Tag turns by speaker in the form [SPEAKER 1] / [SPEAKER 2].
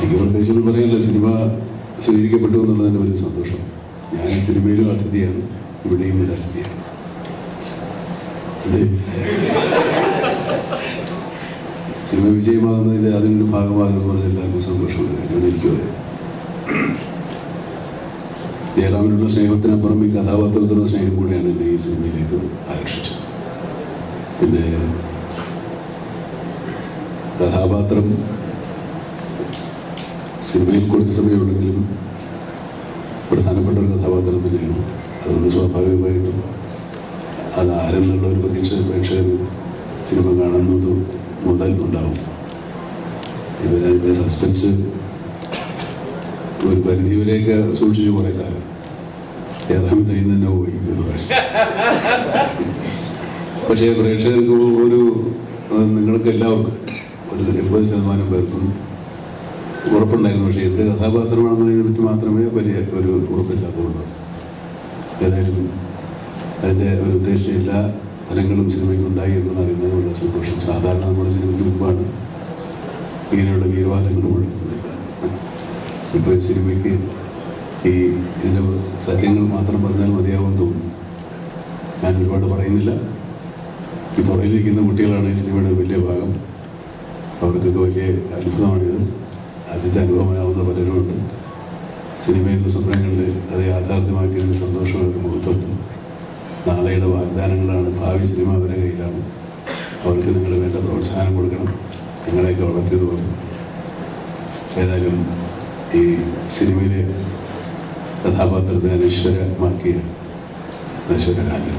[SPEAKER 1] എനിക്ക് പ്രത്യേകിച്ചൊന്നും പറയാനില്ല. സിനിമ സ്വീകരിക്കപ്പെട്ടു എന്നുള്ളതിന്റെ വലിയ സന്തോഷം. ഞാൻ സിനിമയിലും അതിഥിയാണ്. ഇവിടെയും ഇവിടെ അതിഥിയാണ്. സിനിമ വിജയമാകുന്നതിന്റെ അതിന്റെ ഭാഗമാകുന്ന പറഞ്ഞ എല്ലാവർക്കും സന്തോഷമുള്ള കാര്യമാണ് എനിക്കും അതെ. ജയറാമിനുള്ള സ്നേഹത്തിനപ്പുറം ഈ കഥാപാത്രത്തിനുള്ള സ്നേഹം കൂടെയാണ് എന്നെ ഈ സിനിമയിലേക്ക് ആകർഷിച്ചത്. പിന്നെ കഥാപാത്രം സിനിമയിൽ കുറച്ച് സമയമുണ്ടെങ്കിലും പ്രധാനപ്പെട്ട ഒരു കഥാപാത്രം തന്നെയാണ്. അതുകൊണ്ട് സ്വാഭാവികമായിട്ടും അത് ആരെന്നുള്ള ഒരു പ്രതീക്ഷ പ്രേക്ഷകർ സിനിമ കാണുന്നത് മുതൽ ഉണ്ടാവും. ഇവരതിന്റെ സസ്പെൻസ് ഒരു പരിധിവരെയൊക്കെ സൂക്ഷിച്ചു കുറേ കാലം. ഏറെ കഴിയുന്നതിന്റെ പോയി ഒരു പ്രാവശ്യം. പക്ഷേ പ്രേക്ഷകർക്ക് ഒരു നിങ്ങൾക്ക് എല്ലാവർക്കും ഒരു എൺപത് ശതമാനം പേർക്കും ഉറപ്പുണ്ടായിരുന്നു. പക്ഷേ എന്ത് കഥാപാത്രമാണെന്നതിനെ പറ്റി മാത്രമേ വലിയ ഒരു ഉറപ്പില്ലാത്തതുള്ളൂ ഏതായാലും അതിന്റെ ഒരു ഉദ്ദേശം എല്ലാ ഫലങ്ങളും സിനിമയ്ക്ക് ഉണ്ടായി എന്ന് അറിയുന്നതിനുള്ള സന്തോഷം. സാധാരണ നമ്മുടെ സിനിമയ്ക്ക് മുമ്പാണ് ഇങ്ങനെയുള്ള വീരവാദങ്ങൾ മുഴക്കുന്നത്. ഇപ്പോൾ ഈ സിനിമയ്ക്ക് ഈ ഇതിന്റെ സത്യങ്ങൾ മാത്രം പറഞ്ഞാൽ മതിയാവും തോന്നുന്നു. ഞാൻ ഒരുപാട് പറയുന്നില്ല. ഈ പുറകിലിരിക്കുന്ന കുട്ടികളാണ് ഈ സിനിമയുടെ വലിയ ഭാഗം. അവർക്കൊക്കെ വലിയ അത്ഭുതമാണിത്. അതിന്റെ അനുഭവമാവുന്ന പലരുമുണ്ട്. സിനിമയിൽ നിന്ന് സ്വപ്നം കണ്ട് അത് യാഥാർത്ഥ്യമാക്കിയതിന് സന്തോഷം അവർക്ക് മുഖത്തുണ്ട് നാളെയുടെ വാഗ്ദാനങ്ങളാണ് ഭാവി സിനിമ അവരുടെ കയ്യിലാണ്. അവർക്ക് നിങ്ങൾ വേണ്ട പ്രോത്സാഹനം കൊടുക്കണം. നിങ്ങളെയൊക്കെ വളർത്തിയത് പോലെ. ഏതായാലും ഈ സിനിമയിലെ കഥാപാത്രത്തെ അനശ്വരമാക്കിയ അനശ്വരരാജൻ.